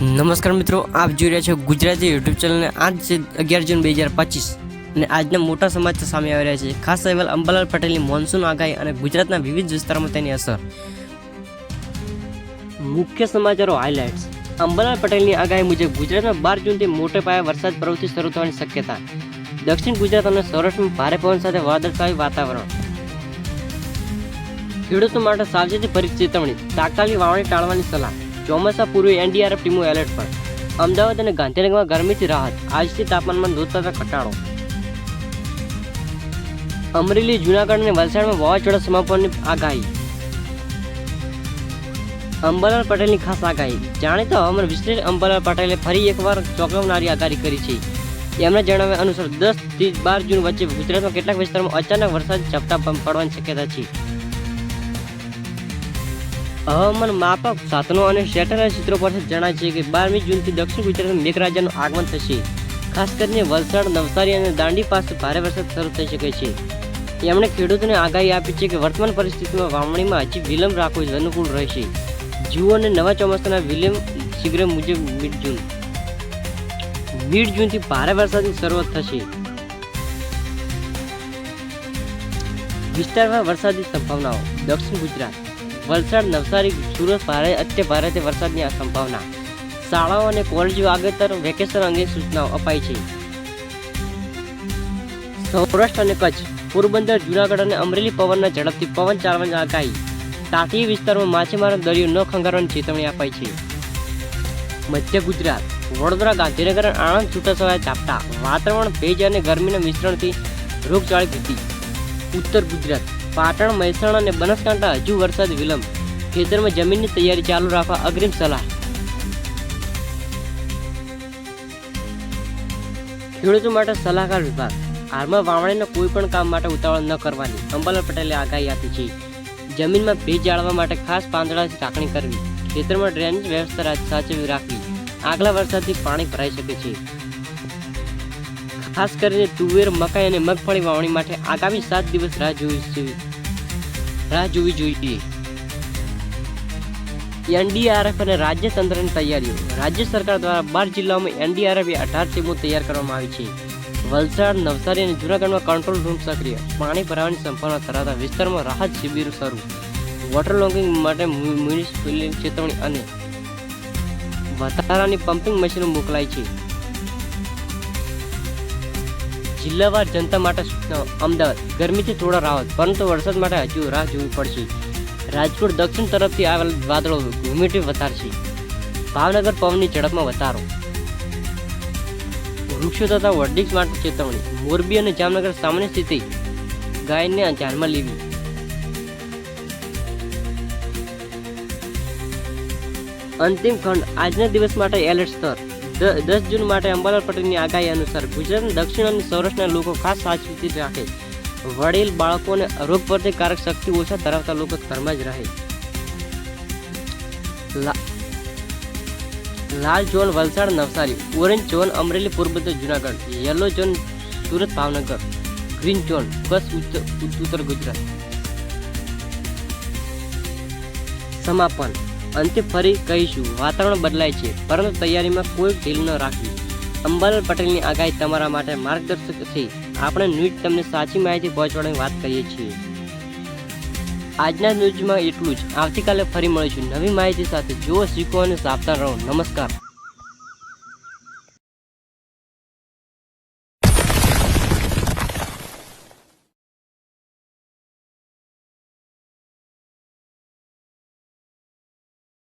નમસ્કાર મિત્રો, આપ જોઈ રહ્યા છો ગુજરાતી યુટ્યુબ ચેનલને. આજ અગિયાર જૂન બે હજાર પચીસ અને આજના મોટા સમાચાર સામે આવી રહ્યા છે. ખાસ અહેવાલ અંબાલાલ પટેલની મોન્સૂન આગાહી અને ગુજરાતના વિવિધ વિસ્તારોમાં તેની અસર. મુખ્ય સમાચારો હાઇલાઇટ્સ અંબાલાલ પટેલની આગાહી મુજબ ગુજરાતમાં બાર જૂનથી મોટે પાયે વરસાદ પ્રવૃત્તિ શરૂ થવાની શક્યતા. દક્ષિણ ગુજરાત અને સૌરાષ્ટ્રમાં ભારે પવન સાથે વાદળછાયું વાતાવરણ. ખેડૂતો માટે સાવચેતી ભરી ચેતવણી. તાત્કાલિક વાવણી ટાળવાની સલાહ. ચોમાસા પૂર્વે એનડીઆરએફ ટીમો એલર્ટ પર. અમદાવાદ અને ગાંધીનગરમાં ગરમીથી રાહત. આજથી તાપમાનમાં નોંધપાત્ર ઘટાડો. અમરેલી, જૂનાગઢ અને વલસાડમાં વાવાઝોડા સમાપનની આગાહી. અંબાલાલ પટેલની ખાસ આગાહી. જાણીતા હવામાન વિશ્લેષક અંબાલાલ પટેલે ફરી એકવાર ચોંકાવનારી આગાહી કરી છે. એમના જણાવ્યા અનુસાર દસથી બાર જૂન વચ્ચે ગુજરાતમાં કેટલાક વિસ્તારોમાં અચાનક વરસાદ ઝપટા પડવાની શક્યતા છે. હવામાન માપક, સાધનો અને સેટેલાઇટ ચિત્રો પરથી જણાય છે કે બારમી જૂનથી દક્ષિણ ગુજરાતમાં મેઘરાજાનું આગમન થશે. ખાસ કરીને વલસાડ, નવસારી અને દાંડી પાસે ભારે વરસાદ શરૂ થઈ શકે છે. એમણે ખેડૂતોને આગાહી આપી છે કે વર્તમાન પરિસ્થિતિમાં વાવણીમાં હજી વિલંબ રાખવો અનુકૂળ રહેશે. જુઓ અને નવા ચોમાસાના વિલંબ શીઘ્ર મુજબ મીડ જૂન મીડ જૂનથી ભારે વરસાદની શરૂઆત થશે. વિસ્તારમાં વરસાદની સંભાવનાઓ. દક્ષિણ ગુજરાત. વલસાડ નવસારી સુરત ભારે અત્ય ભારેથી વરસાદની સંભાવના. શાળાઓ અને કોલેજો આગેતર વેકેશન અંગે સૂચનાઓ અપાઈ છે. સૌરાષ્ટ્ર અને કચ્છ, પોરબંદર, જુનાગઢ અને અમરેલી પવનના ઝડપથી પવન ચાલવાની આગાહી. તાટીય વિસ્તારમાં માછીમારો દરિયો ન ખંગારવાની ચેતવણી અપાઈ છે. મધ્ય ગુજરાત, વડોદરા, ગાંધીનગર અને આણંદ છૂટાછવાયા ઝાપટા. વાતાવરણ ભેજ અને ગરમીના મિશ્રણથી રોગચાળી ભીતી ઉત્તર ગુજરાત પાટણ, મહેસાણા અને બનાસકાંઠા હજુ વરસાદ વિલંબ. ખેતરમાં જમીનની તૈયારી ચાલુ રાખવા અગ્રિમ સલાહ. ખેડૂતો માટે સલાહકાર વિભાગ. હાલમાં વાવણીના કોઈ પણ કામ માટે ઉતાવળ ન કરવાની. અંબાલાલ પટેલે આગાહી આપી છે. જમીનમાં ભેજ જાળવા માટે ખાસ પાંદડાથી ઢાંકણી કરવી. ખેતરમાં ડ્રેનેજ વ્યવસ્થા સાચવી રાખવી. આગલા વરસાદથી પાણી ભરાઈ શકે છે. ખાસ કરીને તુવેર, મકાઈ અને મગફળી વાવણી માટે આગામી સાત દિવસ રાહ જોવી રાહ જોવી જોઈએ. એનડીઆરએફ અને રાજ્ય તંત્રની તૈયારીઓ. રાજ્ય સરકાર દ્વારા બાર જિલ્લાઓમાં એનડીઆરએફ અઢાર ટીમો તૈયાર કરવામાં આવી છે. વલસાડ, નવસારી અને જૂનાગઢમાં કંટ્રોલ રૂમ સક્રિય. પાણી ભરાવાની સંભાવના ધરાવતા વિસ્તારમાં રાહત શિબિરો શરૂ. વોટર લોગિંગ માટે મ્યુનિસિપલ ચેતવણી અને વધારાની પમ્પિંગ મશીનો મોકલાય છે. જિલ્લાવાર જનતા માટે અમદાવાદ. ગરમીથી થોડા રાહત, પરંતુ વરસાદ માટે હજુ રાહ જોવી પડશે. રાજકોટ દક્ષિણ તરફથી આવેલ વાદળો હ્યુમિડિટી વધારશે. ભાવનગર પવનની ઝડપમાં વધારો. વૃક્ષો તથા વર્ડિક્સ માટે ચેતવણી. મોરબી અને જામનગર સામાન્ય સ્થિતિ. ગાયને ધ્યાનમાં લેવી. અંતિમ ખંડ. આજના દિવસ માટે એલર્ટ સ્તર. દસ જૂન માટે અંબાલાલ પટેલની આગાહી અનુસાર ગુજરાતના દક્ષિણ અને સૌરાષ્ટ્રના લોકો ખાસ સાવચેતી રાખે. વડીલ બાળકો અને રોગ પ્રતિકારક શક્તિ ઓછા ધરાવતા લોકો ઘરમાં જ રહે. લાલ zone Valsad, Navsari, orange zone Amreli, Porbandar, Junagadh, yellow zone Surat, Bhavnagar, green zone Kutch ઉત્તર ગુજરાત. સમાપન. અંતે ફરી કહીશું, વાતાવરણ બદલાય છે, પરંતુ તૈયારીમાં કોઈ ઢીલ ન રાખવી. અંબાલાલ પટેલની આગાહી તમારા માટે માર્ગદર્શક છે. આપણે ન્યૂઝ તમને સાચી માહિતી પહોંચાડવાની વાત કહીએ છીએ. આજના ન્યૂઝમાં એટલું જ. આવતીકાલે ફરી મળીશું નવી માહિતી સાથે. જુઓ શીખો અને સાવધાન રહો. નમસ્કાર.